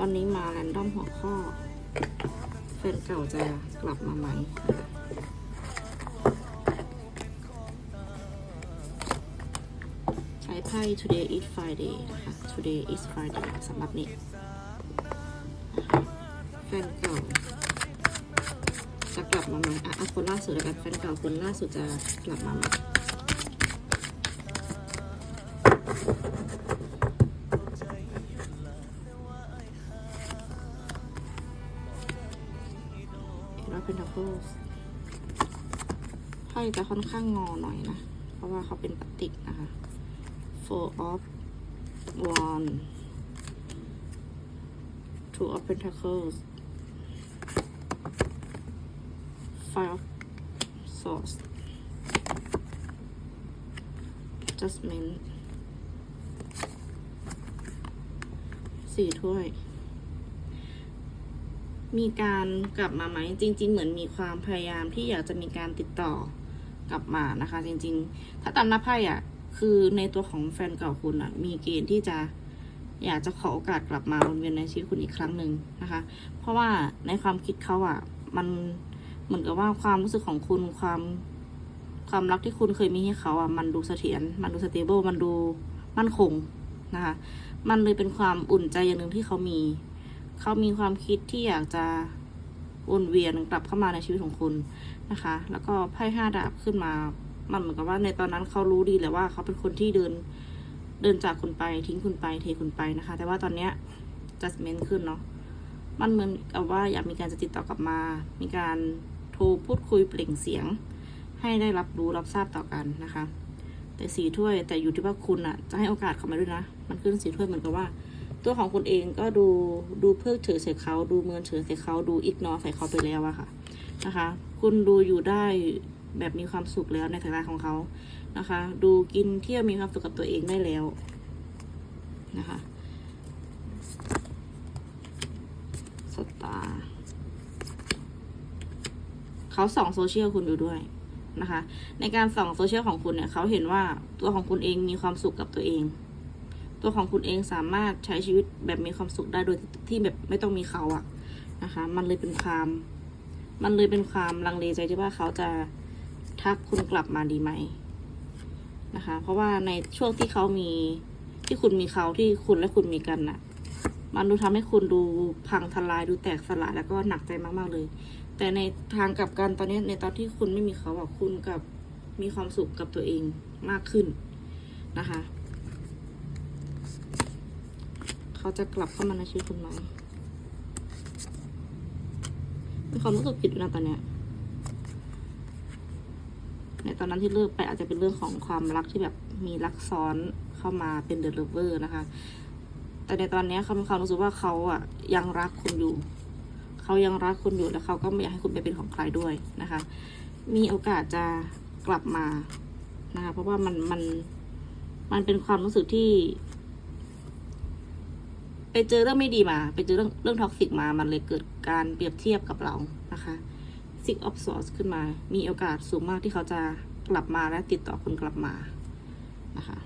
วันนี้มาแรนดอมหัวข้อแฟนเก่าจะกลับมาไหมใช้ไพ่ today is Friday นะคะ today is Friday สำหรับนี้แฟนเก่าจะกลับมาไหมอะเอาคนล่าสุดแล้วกันแฟนเก่าคนล่าสุดจะกลับมาไหม เห็นว่าเป็นดับเบิลไพ่จะค่อนข้างงอหน่อยนะ เพราะว่าเขาเป็นปฏิกนะคะ four of one two of pentacles five of swords just mint สี่ถ้วย มีการกลับมาไหมจริง ๆ เหมือนมีความพยายามที่อยากจะมีการติดต่อกลับมานะคะ จริง ๆ ถ้าตามน้าไพ่อะคือในตัวของแฟนเก่าคุณอะมีเกณฑ์ที่จะอยากจะขอโอกาสกลับมาวนเวียนในชีวิตคุณอีกครั้งหนึ่งนะคะ เพราะว่าในความคิดเขาอะมันเหมือนกับว่าความรู้สึกของคุณความความรักที่คุณเคยมีให้เขาอะมันดูเสถียรมันดูสเตเบิลมันดูมั่นคงนะคะ มันเลยเป็นความอุ่นใจอย่างหนึ่งที่เขามี เขามีความคิดที่อยากจะวนเวียนกลับเข้ามาในชีวิตของคุณนะคะ แล้วก็ไพ่ห้าดาบขึ้นมา มันเหมือนกับว่าในตอนนั้นเขารู้ดีแหละว่าเขาเป็นคนที่เดินเดินจากคุณไปทิ้งคุณไปเทคุณไปนะคะ แต่ว่าตอนเนี้ย judgment ขึ้นเนาะ มันเหมือนกับว่าอยากมีการจะติดต่อกลับมา มีการโทรพูดคุยเปล่งเสียง ให้ได้รับรู้รับทราบต่อกันนะคะ แต่สีถ้วยแต่อยู่ที่ว่าคุณอะจะให้โอกาสเขาไหมด้วยนะ มันขึ้นสีถ้วยเหมือนกับว่า ตัวของคุณเองก็ดูดูเพิกเฉยใส่เขาดูเมินเฉยใส่เขาดูอิกนอใส่เขาไปแล้วอะค่ะนะคะ คุณดูอยู่ได้แบบมีความสุขแล้วในฐานะของเขานะคะ ดูกินเที่ยวมีความสุขกับตัวเองได้แล้วนะคะสตาร์เขาส่องโซเชียลคุณอยู่ด้วยนะคะ ในการส่องโซเชียลของคุณเนี่ยเขาเห็นว่าตัวของคุณเองมีความสุขกับตัวเอง ตัวของคุณเองสามารถใช้ชีวิตแบบมีความสุขได้โดยที่แบบไม่ต้องมีเขาอะนะคะ มันเลยเป็นความมันเลยเป็นความลังเลใจที่ว่าเขาจะทักคุณกลับมาดีไหมนะคะ เพราะว่าในช่วงที่เขามีที่คุณมีเขาที่คุณและคุณมีกันน่ะ มันดูทำให้คุณดูพังทลายดูแตกสลายแล้วก็หนักใจมากๆเลย แต่ในทางกลับกันตอนนี้ในตอนที่คุณไม่มีเขาอะคุณกับมีความสุขกับตัวเองมากขึ้นนะคะ เขาจะกลับเข้ามาในชีวิตคุณไหมมีความรู้สึกผิดนะตอนเนี้ยในตอนนั้นที่เลิกไปอาจจะเป็นเรื่องของความรักที่แบบมีรักซ้อนเข้ามาเป็นเดอะเลเวอร์นะคะ แต่ในตอนเนี้ยเขามีความรู้สึกว่าเขาอะยังรักคุณอยู่ เขายังรักคุณอยู่แล้วเขาก็ไม่อยากให้คุณไปเป็นของใครด้วยนะคะ มีโอกาสจะกลับมานะคะ เพราะว่ามันมันมันเป็นความรู้สึกที่ ไปเจอเรื่องไม่ดีมา ไปเจอเรื่องเรื่องท็อกซิกมา มันเลยเกิดการเปรียบเทียบกับเรานะคะซิกออฟซอร์ขึ้นมา มีโอกาสสูงมากที่เขาจะกลับมาและติดต่อคุณกลับมานะคะ